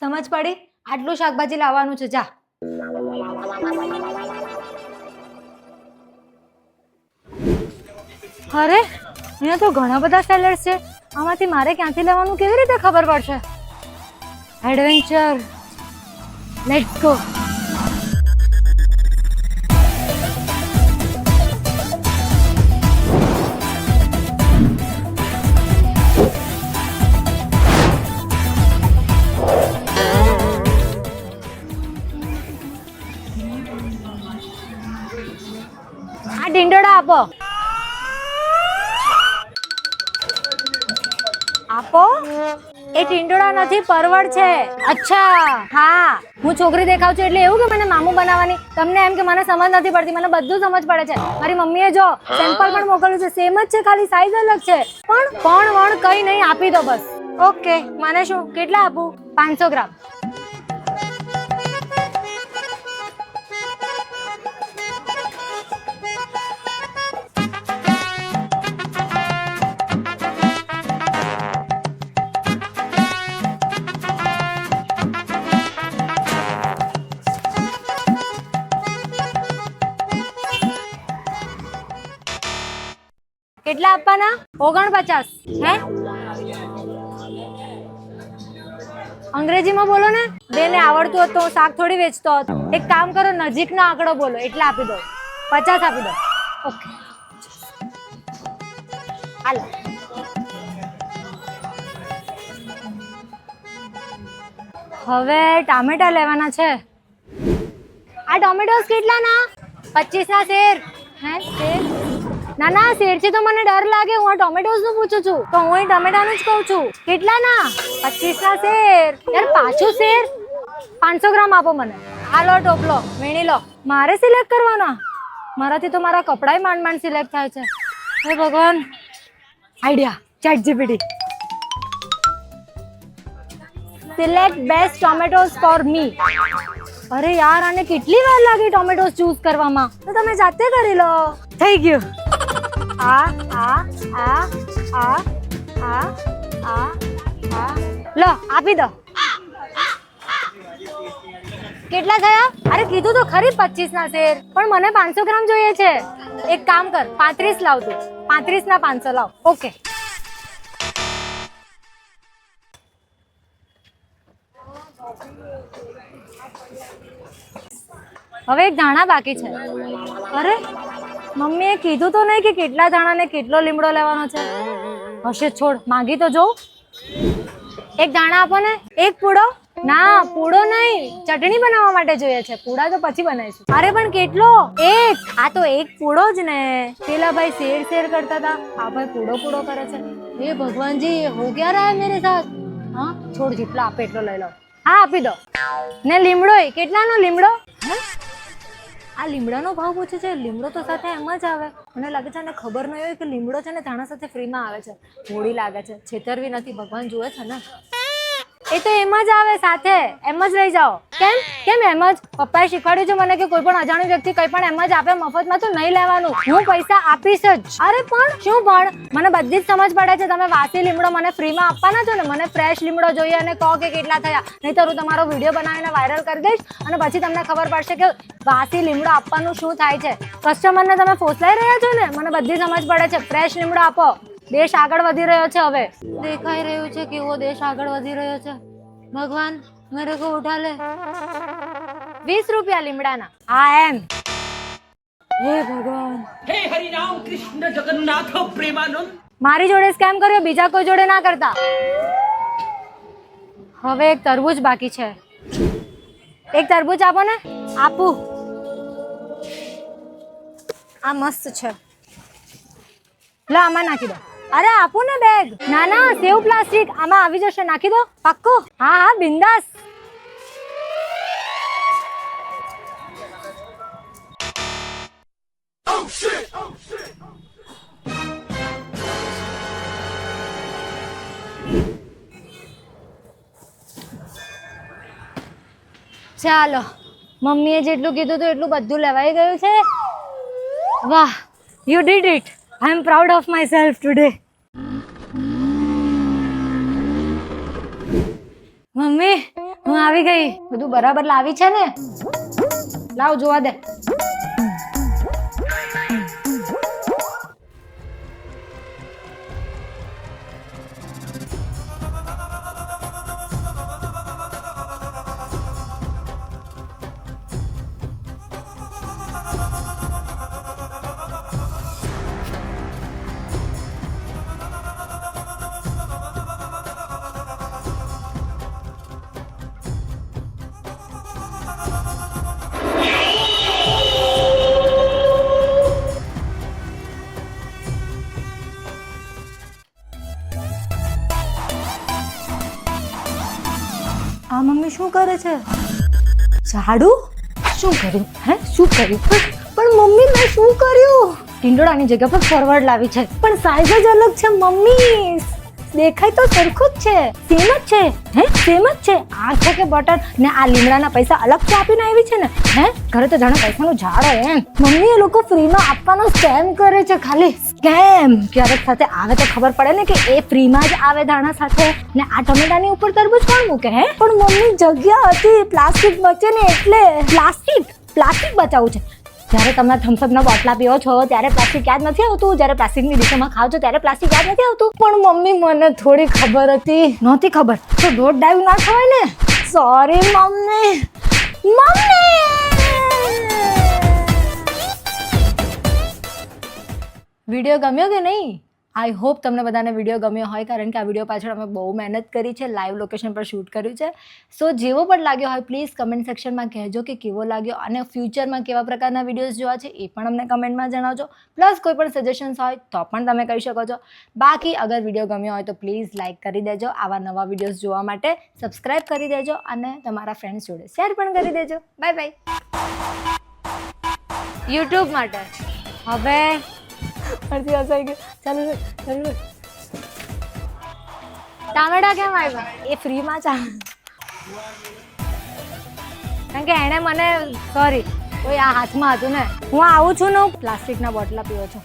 સમજ પડી? આટલું શાકભાજી લાવવાનું છે, જા. અરે, અહીંયા તો ઘણા બધા સેલર્સ છે. આમાંથી મારે ક્યાંથી લેવાનું? કેવી રીતે ખબર પડશે? એડવેન્ચર લેટ્સ ગો આપો? એ ટીંડોળા નથી પરવળ છે. અચ્છા હા. હું છોકરી દેખાવ છું એટલે એવું કે મને મામું બનાવવાની? તમને એમ કે મને સમજ નથી પડતી મને બધું સમજ પડે છે. મારી મમ્મીએ જો સેમ્પલ પણ મોકલ્યું છે સેમ જ છે ખાલી સાઈઝ અલગ છે. પણ પણ વણ કઈ નહીં આપી દો બસ. ઓકે મને શું? કેટલા આપું? પાંચસો ગ્રામ. કેટલા આપવાના? ઓગણપચાસ, હે? અંગ્રેજીમાં બોલો ને. બેને આવડતું હોત હું શાક થોડી વેચતો હતો. એક કામ કરો, નજીકનો આંકડો બોલો, એટલે આપી દો પચાસ આપી દો ઓકે. હાલો. હવે ટામેટા લેવાના છે. આ ટોમેટોસ કેટલાના? પચીસ ના શેર. હે, શેર? ના ના શેર છે તો મને ડર લાગે. હું ટોમેટોસનું પૂછું છું. તો હું અહીં ટમેટાનું જ કહું છું. કેટલા ના? પચીસ ના શેર. યાર, પાછું શેર? પાંચસો ગ્રામ આપો મને. આ લો ટોપલો વીણી લો. મારે સિલેક્ટ કરવાના? મારાથી તો મારા કપડાય માંડ માંડ સિલેક્ટ થાય છે. હે ભગવાન. Idea. ChatGPT select best tomatoes for me. અરે યાર, આને કેટલી વાર લાગી ટોમેટોસ ચૂઝ કરવામાં? તો તમે જાતે કરી લો. થઈ ગયું. આ આ આ આ આ આ આ. લો, આપી દો. કેટલા થયા? અરે કીધું તો ખરી પચીસ ના શેર. પણ મને પાંચસો ગ્રામ જોઈએ છે. એક કામ કર, પાંત્રીસ લાવ તું. પાંત્રીસ ના પાંચસો લાવ. ઓકે. હવે એક ધાણા બાકી છે. અરે મમ્મીએ કીધું તો નહીં કે કેટલા દાણાને કેટલો લીમડો લેવાનો છે? હશે, છોડ. માંગી તો જોઉં. એક દાણા આપો ને. એક પૂડો? ના, પૂડો નહીં. ચટણી બનાવવા માટે જોઈએ છે. પૂડા તો પછી બનાવીશું. અરે, પણ કેટલો? એક. આ તો એક પૂડો જ ને. પેલા ભાઈ શેર શેર કરતા હતા. આ ભાઈ પૂડો પૂડો કરે છે. એ ભગવાનજી, હો ક્યાં રહા મેરે સાથ? હા? છોડ જેટલો આપે એટલો લઈ લો. હા, આપી દો. ને લીમડો કેટલાનો લીમડો? આ લીમડાનો ભાવ પૂછે છે, લીમડો તો સાથે એમ જ આવે. મને લાગે છે અને ખબર નહીં હોય કે લીમડો છે ને ધાણા સાથે ફ્રીમાં આવે છે. મોડી લાગે છે. છેતરવી નથી, ભગવાન જુએ છે ને. એ તો એમ જ આવે સાથે. એમ જ લઈ જાઓ. કેમ? કેમ એમ જ? પપ્પાએ શીખવાડ્યું છે મને કે કોઈ પણ અજાણ્યું વ્યક્તિ કંઈ પણ એમ જ આપે, મફતમાં તો નહીં લેવાનું. હું પૈસા આપીશ જ. અરે પણ શું પણ? મને બધી જ સમજ પડે છે. તમે વાસી લીમડો મને ફ્રીમાં આપવાના છો ને? મને ફ્રેશ લીમડો જોઈએ અને કહો કે કેટલા થયા. નહીં તો હું તમારો વીડિયો બનાવીને વાયરલ કરી દઈશ અને પછી તમને ખબર પડશે કે વાસી લીમડો આપવાનું શું થાય છે. કસ્ટમરને તમે ફોસલાઈ રહ્યા છો ને? મને બધી સમજ પડે છે. ફ્રેશ લીમડો આપો. દેશ આગળ વધી રહ્યો છે હવે. દેખાઈ રહ્યું છે કેવો દેશ આગળ વધી રહ્યો છે. ભગવાન મેરે કો ઉઠા લે. વીસ રૂપિયા લીમડાના. હા એમ. હે ભગવાન. હે હરિરામ કૃષ્ણ જગન્નાથ પ્રેમાનંદ. મારી જોડે સ્કેમ કર્યો બીજા કોઈ જોડે ના કરતા. હવે એક તરબૂચ બાકી છે. એક તરબૂચ આપો ને. આપું. આ મસ્ત છે. લો આમાં નાખી દો. અરે આપો ને બેગ ના ના, સેવ પ્લાસ્ટિક આમાં આવી જશે. નાખી દો. પાક્કો. હા હા, બિંદાસ. ચાલો. મમ્મીએ જેટલું કીધું હતું એટલું બધું લેવાઈ ગયું છે. વાહ you did it I am proud of myself today mummy, હું આવી ગઈ. બધું બરાબર લાવી છે ને? લાવ, જોવા દે. છે? ઝાડુ? શું કર્યું? હે? શું કર્યું? પણ મમ્મી, મેં શું કર્યું? ટીંડોળાની જગ્યા પર ફોરવર્ડ લાવી છે. પણ સાઈઝ જ અલગ છે, મમ્મી. દેખાય તો સરખું જ છે. સેમ જ છે. હે? સેમ જ છે. આ છે કે બટન. ને આ લીમડાના પૈસા અલગથી આપીને આવી છે ને? હે? ઘરે તો જાણે પૈસાનું ઝાડ હોય એમ. મમ્મી, એ લોકો ફ્રીમાં આપવાનો સ્કેમ કરે છે ખાલી. સ્કેમ ક્યારેક સાથે આવે તો ખબર પડે ને કે એ ફ્રીમાં જ આવે ધાણા સાથે. ને આ ટમેટાની ઉપર તરબૂચ કોણ મૂકે હે? પણ મમ્મી જગ્યા હતી પ્લાસ્ટિક બચે ને એટલે પ્લાસ્ટિક પ્લાસ્ટિક બચાવવું છે. જ્યારે તમે થમ્સઅપના બોટલા પીવો છો ત્યારે પ્લાસ્ટિક યાદ નથી આવતું. જ્યારે પ્લાસ્ટિકની ડીશમાં ખાવ છો ત્યારે પ્લાસ્ટિક યાદ નથી આવતું. પણ મમ્મી મને થોડી ખબર હતી. નહોતી ખબર. તો ડોટ ડાઈવ ના થવાય ને? Sorry mummy. મમ્મી! વીડિયો ગમ્યો કે નહીં? આઈ હોપ તમને બધાને વીડિયો ગમ્યો હોય કારણ કે આ વીડિયો પાછળ અમે બહુ મહેનત કરી છે લાઈવ લોકેશન પર શૂટ કર્યું છે. સો જેવો પણ લાગ્યો હોય પ્લીઝ કમેન્ટ સેક્શનમાં કહેજો કે કેવો લાગ્યો અને ફ્યુચરમાં કેવા પ્રકારના વિડીયોઝ જોવા છે એ પણ અમને કમેન્ટમાં જણાવજો. પ્લસ કોઈ પણ સજેશન્સ હોય તો પણ તમે કહી શકો છો. બાકી અગર વીડિયો ગમ્યો હોય તો પ્લીઝ લાઇક કરી દેજો. આવા નવા વિડીયોઝ જોવા માટે સબસ્ક્રાઇબ કરી દેજો અને તમારા ફ્રેન્ડ્સ જોડે શેર પણ કરી દેજો. બાય બાય યુટ્યુબ માટે. હવે અડધી હસાઈ ગયું ચાલુ ચાલુ. ટામેટા કેમ આવ્યા? એ ફ્રીમાં ચા. કારણ કે એણે મને સોરી કોઈ આ હાથમાં હતું ને. હું આવું છું ને પ્લાસ્ટિકના બોટલા પીવો છું.